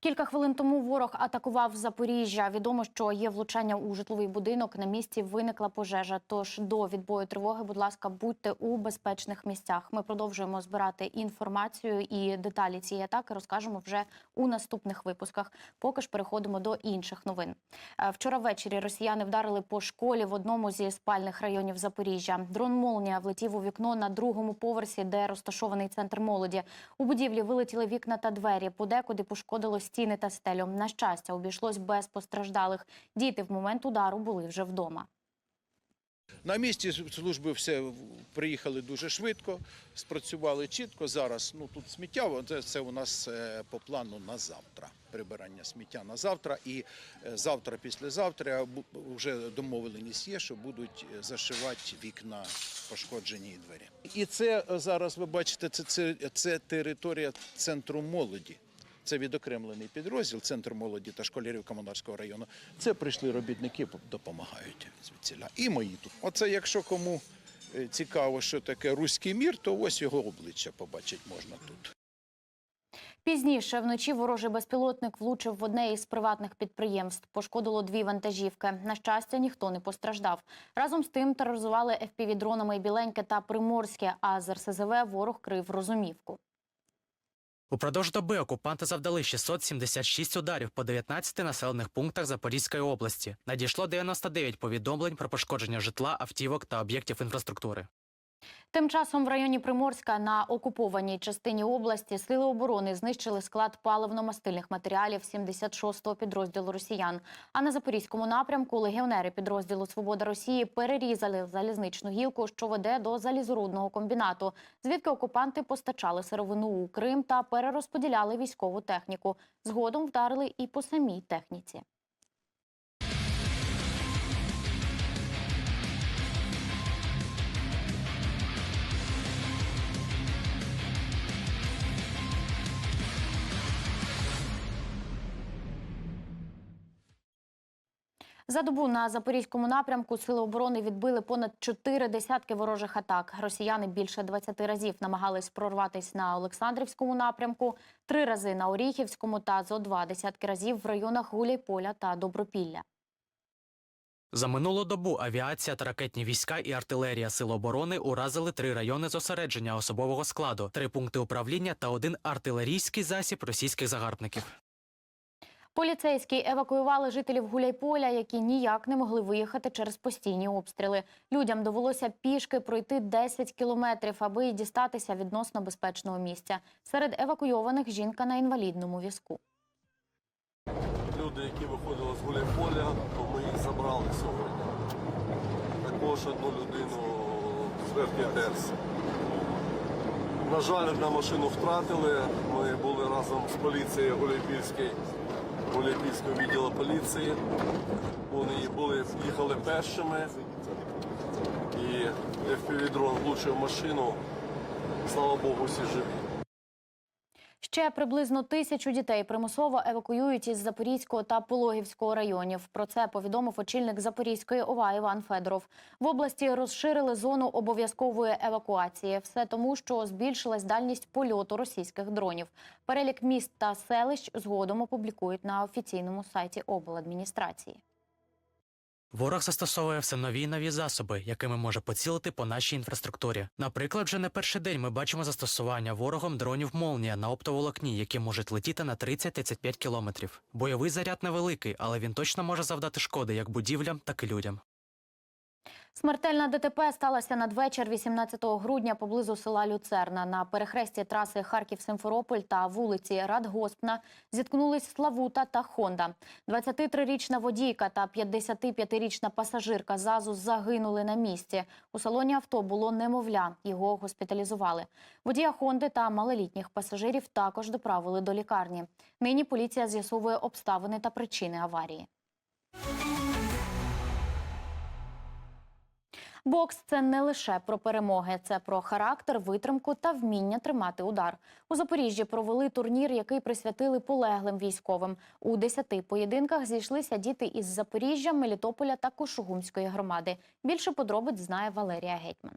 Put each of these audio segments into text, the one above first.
Кілька хвилин тому ворог атакував Запоріжжя. Відомо, що є влучання у житловий будинок. На місці виникла пожежа. Тож до відбою тривоги, будь ласка, будьте у безпечних місцях. Ми продовжуємо збирати інформацію і деталі цієї атаки розкажемо вже у наступних випусках. Поки ж переходимо до інших новин. Е, Вчора ввечері росіяни вдарили по школі в одному зі спальних районів Запоріжжя. Дрон Молнія влетів у вікно на другому поверсі, де розташований центр молоді. У будівлі вилетіли вікна та двері. Подекуди пошкодило стіни та стелю. На щастя, обійшлось без постраждалих. Діти в момент удару були вже вдома. На місці служби все приїхали дуже швидко, спрацювали чітко. Зараз ну тут сміття. Це, це у нас е, по плану на завтра. Прибирання сміття на завтра. І е, завтра, післязавтра вже домовленість є, що будуть е, зашивати вікна пошкоджені і двері. І це зараз ви бачите, це, це, це територія центру молоді. Це відокремлений підрозділ Центр молоді та школярів Комунарського району. Це прийшли робітники, допомагають звідсіля. І мої тут. Оце якщо кому е, цікаво, що таке руський мір, то ось його обличчя побачити можна тут. Пізніше вночі ворожий безпілотник влучив в одне із приватних підприємств. Пошкодило дві вантажівки. На щастя, ніхто не постраждав. Разом з тим тероризували FPV-дронами і Біленьке та Приморське, а з РСЗВ ворог крив розумівку. Упродовж доби окупанти завдали 676 ударів по 19 населених пунктах Запорізької області. Надійшло 99 повідомлень про пошкодження житла, автівок та об'єктів інфраструктури. Тим часом в районі Приморська на окупованій частині області сили оборони знищили склад паливно-мастильних матеріалів 76-го підрозділу росіян. А на запорізькому напрямку легіонери підрозділу Свобода Росії перерізали залізничну гілку, що веде до залізорудного комбінату, звідки окупанти постачали сировину у Крим та перерозподіляли військову техніку. Згодом вдарили і по самій техніці. За добу на запорізькому напрямку сили оборони відбили понад чотири десятки ворожих атак. Росіяни більше 20 разів намагались прорватися на Олександрівському напрямку, три рази на Оріхівському та зо два десятки разів в районах Гуляйполя та Добропілля. За минулу добу авіація та ракетні війська і артилерія Сил оборони уразили три райони зосередження особового складу, три пункти управління та один артилерійський засіб російських загарбників. Поліцейські евакуювали жителів Гуляйполя, які ніяк не могли виїхати через постійні обстріли. Людям довелося пішки пройти 10 кілометрів, аби дістатися відносно безпечного місця. Серед евакуйованих жінка на інвалідному візку. Люди, які виходили з Гуляйполя, то ми їх забрали сьогодні. Також одну людину з Верхньої Терси. На жаль, одну машину втратили. Ми були разом з поліцією Гуляйпільської, Гуляйпільського відділу поліції. Вони були, їхали першими. І FPV-дрон влучив машину. Слава Богу, всі живі. Ще приблизно тисячу дітей примусово евакуюють із Запорізького та Пологівського районів. Про це повідомив очільник Запорізької ОВА Іван Федоров. В області розширили зону обов'язкової евакуації. Все тому, що збільшилась дальність польоту російських дронів. Перелік міст та селищ згодом опублікують на офіційному сайті обладміністрації. Ворог застосовує все нові і нові засоби, якими може поцілити по нашій інфраструктурі. Наприклад, вже не перший день ми бачимо застосування ворогом дронів молнія на оптоволокні, які можуть летіти на 30-35 кілометрів. Бойовий заряд невеликий, але він точно може завдати шкоди як будівлям, так і людям. Смертельна ДТП сталася надвечір 18 грудня поблизу села Люцерна. На перехресті траси Харків-Симферополь та вулиці Радгоспна зіткнулись Славута та Хонда. 23-річна водійка та 55-річна пасажирка ЗАЗу загинули на місці. У салоні авто було немовля. Його госпіталізували. Водія Хонди та малолітніх пасажирів також доправили до лікарні. Нині поліція з'ясовує обставини та причини аварії. Бокс це не лише про перемоги, це про характер, витримку та вміння тримати удар. У Запоріжжі провели турнір, який присвятили полеглим військовим. У десяти поєдинках зійшлися діти із Запоріжжя, Мелітополя та Кошугумської громади. Більше подробиць знає Валерія Гетьман.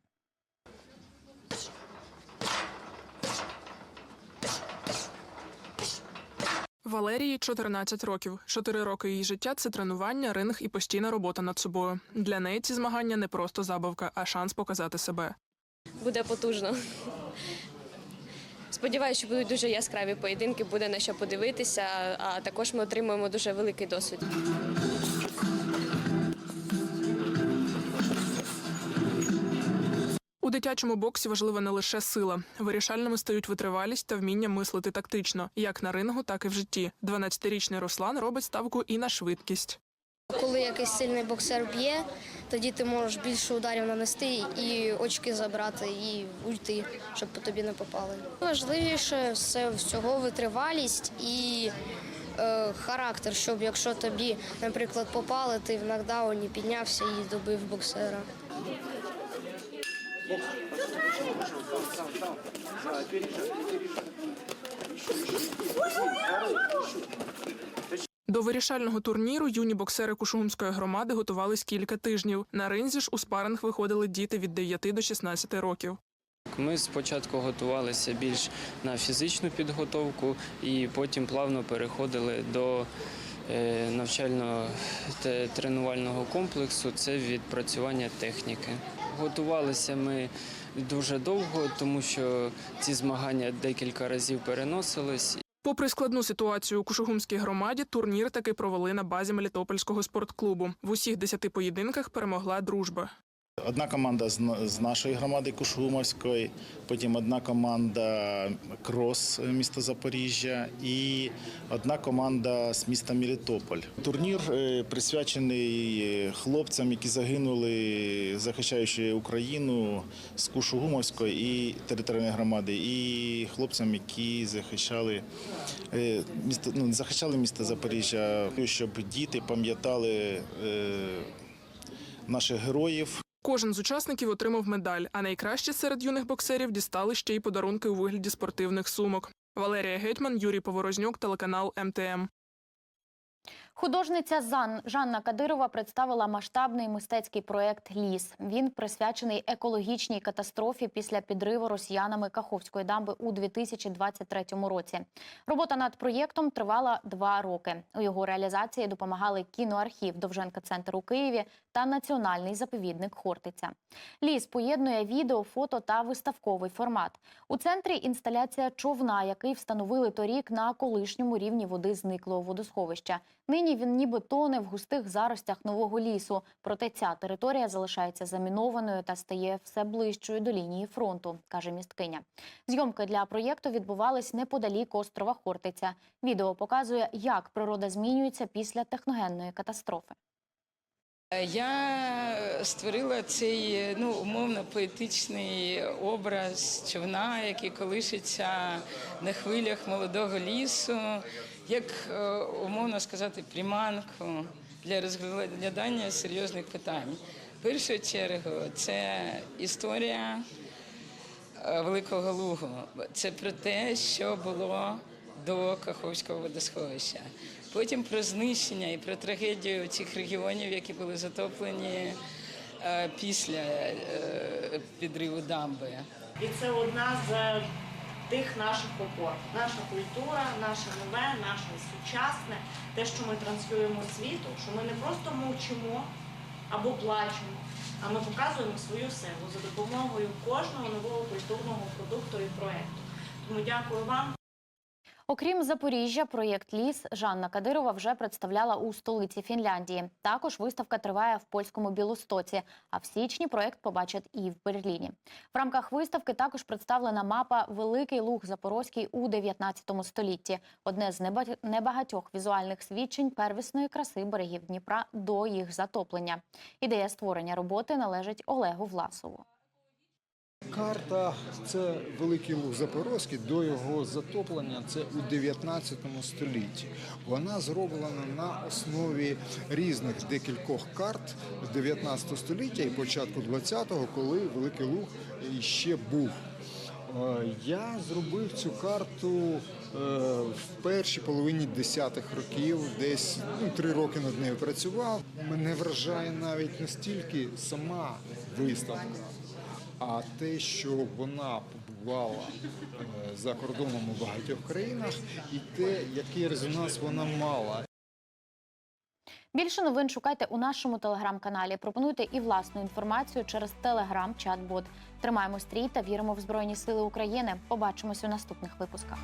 Валерії 14 років. Чотири роки її життя це тренування, ринг і постійна робота над собою. Для неї ці змагання не просто забавка, а шанс показати себе. буде потужно. Сподіваюся, що будуть дуже яскраві поєдинки, буде на що подивитися, а також ми отримуємо дуже великий досвід. Дитячому боксі важлива не лише сила. Вирішальними стають витривалість та вміння мислити тактично, як на рингу, так і в житті. 12-річний Руслан робить ставку і на швидкість. Коли якийсь сильний боксер б'є, тоді ти можеш більше ударів нанести і очки забрати, і ульти, щоб по тобі не попали. Важливіше все всього витривалість і е, характер, щоб якщо тобі, наприклад, попали, ти в нокдауні піднявся і добив боксера. До вирішального турніру юні боксери Кушугумської громади готувались кілька тижнів. На ринзі ж у спаринг виходили діти від 9 до 16 років. Ми спочатку готувалися більш на фізичну підготовку і потім плавно переходили до е, навчально те- тренувального комплексу. Це відпрацювання техніки. Готувалися ми дуже довго, тому що ці змагання декілька разів переносились. Попри складну ситуацію у Кушугумській громаді, турнір таки провели на базі Мелітопольського спортклубу. В усіх 10 поєдинках перемогла дружба. Одна команда з, нашої громади Кушумовської, потім одна команда Крос е, міста Запоріжжя і одна команда з міста Мелітополь. Турнір е, присвячений е, хлопцям, які загинули, захищаючи Україну з Кушугумовської і територіальної громади, і хлопцям, які захищали місто, ну, захищали місто Запоріжжя, щоб діти пам'ятали наших героїв. Кожен з учасників отримав медаль, а найкраще серед юних боксерів дістали ще й подарунки у вигляді спортивних сумок. Валерія Гетьман, Юрій Поворознюк, телеканал МТМ. Художниця Зан Жанна Кадирова представила масштабний мистецький проект Ліс. Він присвячений екологічній катастрофі після підриву росіянами Каховської дамби у 2023 році. Робота над проєктом тривала два роки. У його реалізації допомагали кіноархів Довженка Центр у Києві та національний заповідник Хортиця. Ліс поєднує відео, фото та виставковий формат. У центрі інсталяція човна, який встановили торік на колишньому рівні води зниклого водосховища. Нині він ніби тоне в густих заростях нового лісу. Проте ця територія залишається замінованою та стає все ближчою до лінії фронту, каже місткиня. Зйомки для проєкту відбувались неподалік острова Хортиця. Відео показує, як природа змінюється після техногенної катастрофи. Я створила цей ну умовно поетичний образ човна, який колишиться на хвилях молодого лісу, як е, умовно сказати, приманку для розглядання серйозних питань. В першу чергу це історія е, Великого Лугу. Це про те, що було до Каховського водосховища. Потім про знищення і про трагедію цих регіонів, які були затоплені е, після підриву дамби. І це одна з тих наших опор. Наша культура, наше нове, наше сучасне, те, що ми транслюємо світу, що ми не просто мовчимо або плачемо, а ми показуємо свою силу за допомогою кожного нового культурного продукту і проєкту. Тому дякую вам. Окрім Запоріжжя, проєкт Ліс Жанна Кадирова вже представляла у столиці Фінляндії. Також виставка триває в польському Білостоці. А в січні проєкт побачать і в Берліні. В рамках виставки також представлена мапа Великий Луг Запорозький у 19 столітті. Одне з неба- небагатьох візуальних свідчень первісної краси берегів Дніпра до їх затоплення. Ідея створення роботи належить Олегу Власову. Карта це Великий Луг Запорозький до його затоплення. Це у 19 столітті. Вона зроблена на основі різних декількох карт з 19 століття і початку 20-го, коли Великий Луг ще був. Е, Я зробив цю карту е, в першій половині 10-х років, десь ну, три роки над нею працював. Мене вражає навіть не стільки сама виставка, а те, що вона працювала е, за кордоном у багатьох країнах, і те, який резонанс вона мала. Більше новин шукайте у нашому телеграм-каналі. Пропонуйте і власну інформацію через телеграм-чат-бот. Тримаємо стрій та віримо в Збройні Сили України. Побачимось у наступних випусках.